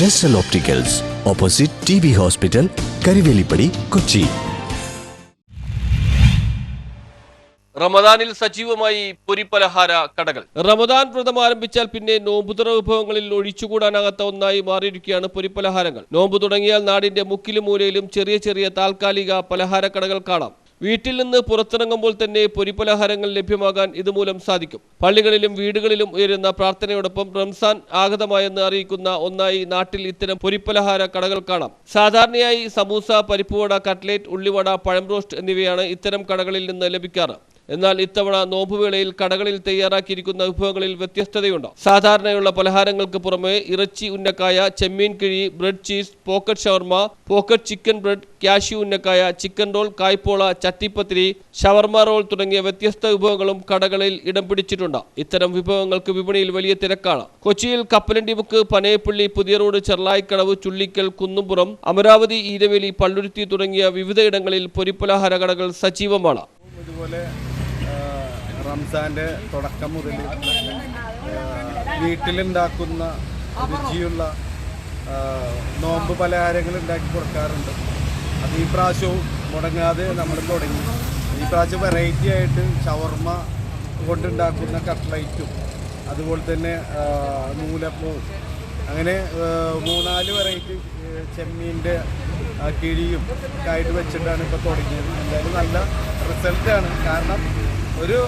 Jesal opticals opposite T B hospital Karivelippady Kochi റമദാനിൽ സജീവമായി പൊരിപ്പലഹാര കടകൾ. റമദാൻ വ്രതം ആരംഭിച്ചാൽ പിന്നെ നോമ്പുതുറ വിഭവങ്ങളിൽ ഒഴിച്ചുകൂടാനാകാത്ത ഒന്നായി മാറിയിരിക്കുകയാണ് പൊരിപ്പലഹാരങ്ങൾ. നോമ്പ് തുടങ്ങിയാൽ നാടിന്റെ മുക്കിലും മൂലയിലും ചെറിയ ചെറിയ താൽക്കാലിക പലഹാര കടകൾ കാണാം. വീട്ടിൽ നിന്ന് പുറത്തിറങ്ങുമ്പോൾ തന്നെ പൊരിപ്പലഹാരങ്ങൾ ലഭ്യമാകാൻ ഇതുമൂലം സാധിക്കും. പള്ളികളിലും വീടുകളിലും ഉയരുന്ന പ്രാർത്ഥനയോടൊപ്പം റംസാൻ ആഗതമായെന്ന് അറിയിക്കുന്ന ഒന്നായി നാട്ടിൽ ഇത്തരം പൊരിപ്പലഹാര കടകൾ കാണാം. സാധാരണയായി സമൂസ പരിപ്പുവട കട്ട്ലേറ്റ് ഉള്ളിവട പഴം റോസ്റ്റ് എന്നിവയാണ് ഇത്തരം കടകളിൽ നിന്ന് ലഭിക്കാറ്. എന്നാൽ ഇത്തവണ നോമ്പുവേളയിൽ കടകളിൽ തയ്യാറാക്കിയിരിക്കുന്ന വിഭവങ്ങളിൽ വ്യത്യസ്തതയുണ്ട്. സാധാരണയുള്ള പലഹാരങ്ങൾക്ക് പുറമെ ഇറച്ചി ഉന്നക്കായ ചെമ്മീൻ കിഴി bread cheese pocket shawarma pocket chicken bread cashew ഉന്നക്കായ ചിക്കൻ റോൾ കായ്പോള ചട്ടിപ്പത്തിരി ഷവർമ റോൾ തുടങ്ങിയ വ്യത്യസ്ത വിഭവങ്ങളും കടകളിൽ ഇടം പിടിച്ചിട്ടുണ്ട്. ഇത്തരം വിഭവങ്ങൾക്ക് വിപണിയിൽ വലിയ തിരക്കാണ്. കൊച്ചിയിൽ കപ്പലണ്ടി മുക്ക് പനയപ്പള്ളി പുതിയ റോഡ് ചെർലായിക്കടവ് ചുള്ളിക്കൽ കുന്നുംപുറം അമരാവതി ഈരവേലി പള്ളുരുത്തി തുടങ്ങിയ വിവിധയിടങ്ങളിൽ പൊരിപ്പലഹാര കടകൾ സജീവമാണ്. ഇതുപോലെ റംസാന്റെ തുടക്കം മുതൽ വീട്ടിലുണ്ടാക്കുന്ന രുചിയുള്ള നോമ്പ് പലഹാരങ്ങൾ ഉണ്ടാക്കി കൊടുക്കാറുണ്ട്. അത് ഈ പ്രാവശ്യവും മുടങ്ങാതെ നമ്മൾ തുടങ്ങി. ഈ പ്രാവശ്യം വെറൈറ്റി ആയിട്ട് ഷവർമ കൊണ്ടുണ്ടാക്കുന്ന കട്ട്ലൈറ്റും അതുപോലെ തന്നെ നൂലപ്പവും അങ്ങനെ മൂന്നാൽ വെറൈറ്റി ചെമ്മീന്റെ കിഴിയും ഒക്കെ ആയിട്ട് വെച്ചിട്ടാണ് ഇപ്പോൾ തുടങ്ങിയത്. എന്തായാലും നല്ല റിസൾട്ടാണ് കാരണം ഒരു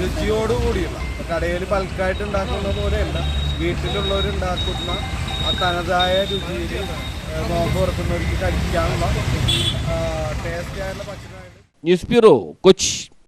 രുചിയോടുകൂടിയുള്ള കടയിൽ ബൾക്കായിട്ട് ഉണ്ടാക്കുന്ന പോലെയല്ല വീട്ടിലുള്ളവരുണ്ടാക്കുന്ന ആ തനതായ രുചിയിൽ നോക്കി തുറക്കുന്നവർക്ക് കഴിക്കാനുള്ള ടേസ്റ്റ് ആയിട്ടുള്ള ഭക്ഷണമായിട്ട് ന്യൂസ് ബ്യൂറോ കൊച്ചി.